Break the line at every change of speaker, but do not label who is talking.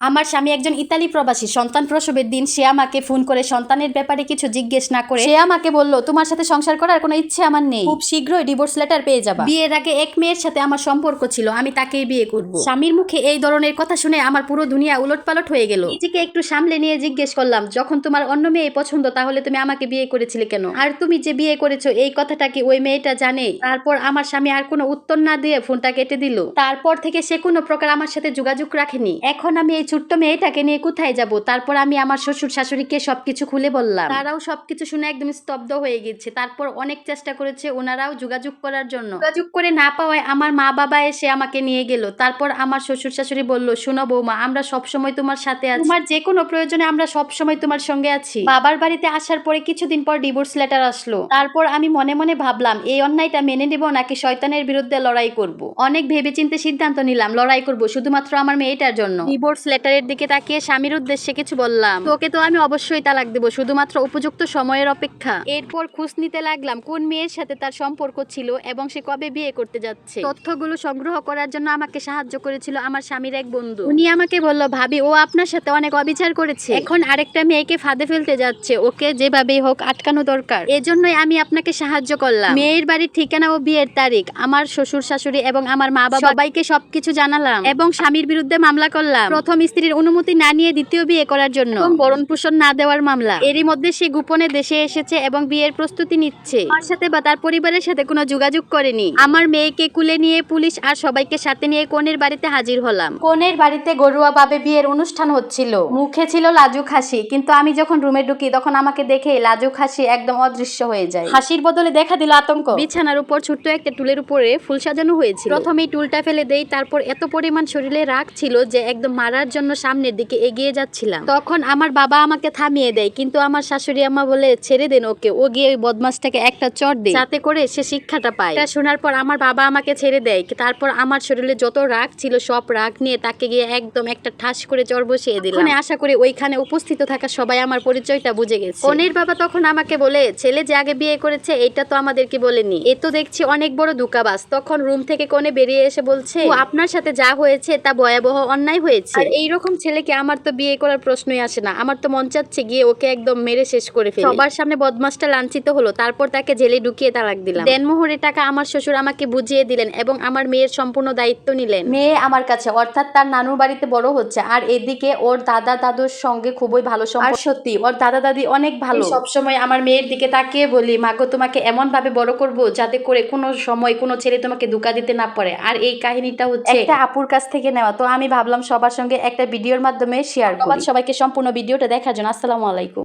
আমার স্বামী একজন ইতালি প্রবাসী, সন্তান প্রসবের দিন সে আমাকে ফোন করে সন্তানের ব্যাপারে কিছু জিজ্ঞেস না করে সে আমাকে বলল, তোমার সাথে সংসার করার কোনো ইচ্ছে আমার নেই। খুব শীঘ্রই ডিভোর্স লেটার পেয়ে যাবা। বিয়ের আগে এক মেয়ের সাথে আমার সম্পর্ক ছিল, আমি তাকেই বিয়ে করব। স্বামীর মুখে এই ধরনের কথা শুনে আমার পুরো দুনিয়া উলটপালট হয়ে গেল। নিজেকে একটু সামলে নিয়ে জিজ্ঞেস করলাম, যখন তোমার অন্য মেয়ে পছন্দ, তাহলে তুমি আমাকে বিয়ে করেছিলে কেন? আর তুমি যে বিয়ে করেছ, এই কথাটা কি ওই মেয়েটা জানে? তারপর আমার স্বামী আর কোনো উত্তর না দিয়ে ফোনটা কেটে দিল। তারপর থেকে সে কোনো প্রকার আমার সাথে যোগাযোগ রাখেনি। এখন আমি এই ছোট্ট মেয়েটাকে নিয়ে কোথায় যাব? তারপর আমি আমার শ্বশুর শাশুড়িকে সবকিছু খুলে বললাম। তারাও সবকিছু শুনে একদম স্তব্ধ হয়ে গেছে। তারপর অনেক চেষ্টা করেছে ওনারাও যোগাযোগ করার জন্য। যোগাযোগ করে না পাওয়ায় আমার মা বাবা এসে আমাকে নিয়ে গেল। তারপর আমার শ্বশুর শাশুড়ি বলল, শোনো বৌমা, আমরা সব সময় তোমার সাথে আছি। তোমার যে কোনো প্রয়োজনে আমরা সব সময় তোমার সঙ্গে আছি। বাবার বাড়িতে আসার পরে কিছুদিন পর ডিভোর্স লেটার আসলো। তারপর আমি মনে মনে ভাবলাম, এই অন্যায়টা মেনে নেব নাকি শয়তানের বিরুদ্ধে লড়াই করব? অনেক ভেবেচিন্তে সিদ্ধান্ত নিলাম, লড়াই করব শুধুমাত্র আমার মেয়েটার জন্য। ডিভোর্স লেটারের দিকে তাকিয়ে স্বামীর উদ্দেশ্যে কিছু বললাম। তোকে তো আমি অবশ্যই তালাক দেবো শুধুমাত্র উপযুক্ত সময়ের অপেক্ষা। এরপর খোঁজ নিতে লাগলাম কোন মেয়ের সাথে তার সম্পর্ক ছিল এবং সে কবে বিয়ে করতে যাচ্ছে। তথ্যগুলো সংগ্রহ করার জন্য আমাকে সাহায্য করেছিল আমার স্বামীর এক বন্ধু। উনি আমাকে বলল ভাবি ও আপনার সাথে অনেক অবিচার করেছে। এখন আরেকটা মেয়েকে ফাঁদে ফেলতে যাচ্ছে। ওকে যেভাবেই হোক আটকানো দরকার। এজন্যই আমি আপনাকে সাহায্য করলাম। মেয়ের বাড়ির ঠিকানা ও বিয়ের তারিখ আমার শ্বশুর শাশুড়ি এবং আমার মা বাবা সবাইকে সবকিছু জানালাম এবং স্বামীর বিরুদ্ধে মামলা করলাম। প্রথম স্ত্রীর অনুমতি না নিয়ে দ্বিতীয় বিয়ে করার জন্য। বরণ পোষণ না দেওয়ার মামলা। এরই মধ্যে সে গোপনে দেশে এসেছে এবং বিয়ের প্রস্তুতি নিচ্ছে। আমার সাথে বা তার পরিবারের সাথে কোনো যোগাযোগ করেনি। আমার মেয়েকে কুলে নিয়ে পুলিশ আর সবাইকে সাথে নিয়ে কনের বাড়িতে হাজির হলাম। কনের বাড়িতে গরুয়া ভাবে বিয়ের অনুষ্ঠান হচ্ছিল। মুখে ছিল লাজুক হাসি কিন্তু আমি যখন রুমে ঢুকি তখন আমাকে দেখে লাজুক হাসি একদম অদৃশ্য হয়ে যায়। হাসির বদলে দেখা দিল আতঙ্ক। বিছানার উপর ছোট্ট একটা টুলের উপরে ফুল সাজানো হয়েছিল। প্রথমেই টুলটা ফেলে দেই তারপর এত পরিমাণ শরীরে রাগ ছিল যে একদম মারার জন্য সামনের দিকে এগিয়ে যাচ্ছিলাম। তখন আমার বাবা আমাকে থামিয়ে দেয় কিন্তু আমার শাশুড়ি আম্মা বলে ছেড়ে দেন ওকে ও গিয়ে ওই বদমাসটাকে একটা চট দেয় যাতে করে সে শিক্ষাটা পায়। এটা শোনার পর আমার বাবা আমাকে ছেড়ে দেয় তারপর আমার শরীরে যত রাগ ছিল সব রাগ নিয়ে তাকে গিয়ে একদম একটা ঠাস করে চর বসিয়ে দিলাম। ওখানে আশা করি ওইখানে উপস্থিত থাকা সবাই আমার পরিচয়টা বুঝে গেছে। কনের বাবা তখন আমাকে বলে ছেলে যে আগে বিয়ে করেছে এটা তো আমাদেরকে বলেনি। এ তো দেখছি অনেক বড় দুকাবাস তখন রুম থেকে কোনে বেরিয়ে এসে বলছে "ও, আপনার সাথে যা হয়েছে তা ভয়াবহ অন্যায় হয়েছে। আর এইরকম ছেলেকে আমার তো বিয়ে করার প্রশ্নই আসে না। আমার তো মন চাচ্ছে গিয়ে ওকে একদম মেরে শেষ করে ফেলি। সবার সামনে বদমাসটা লাঞ্ছিত হলো তারপর তাকে জেলে ঢুকিয়ে তালাক দিলাম। দেনমোহরের টাকা আমার শ্বশুর আমাকে বুঝিয়ে দিলেন এবং আমার মেয়ের সম্পূর্ণ দায়িত্ব নিলেন। মেয়ে আমার কাছে অর্থাৎ তার নানুর বাড়িতে বড় হচ্ছে। আর এদিকে ওর দাদা দাদুর সঙ্গে খুবই ভালো সম্পর্ক। সত্যি ওর দাদা দাদি অনেক ভালো। সব সময় আমার মেয়ের দিকে তাকিয়ে বলি মাগো তোমাকে এমন ভাবে বড় করব যাতে করে কোনো সময় কোনো ছেলে তোমাকে ধোকা দিতে না পারে। আর এই কাহিনীটা হচ্ছে একটা আপুর কাছ থেকে নেওয়া। তো আমি ভাবলাম সবার সঙ্গে একটা ভিডিওর মাধ্যমে শেয়ার করব সবাইকে সম্পূর্ণ ভিডিওটা দেখার জন্য। আসসালামু আলাইকুম।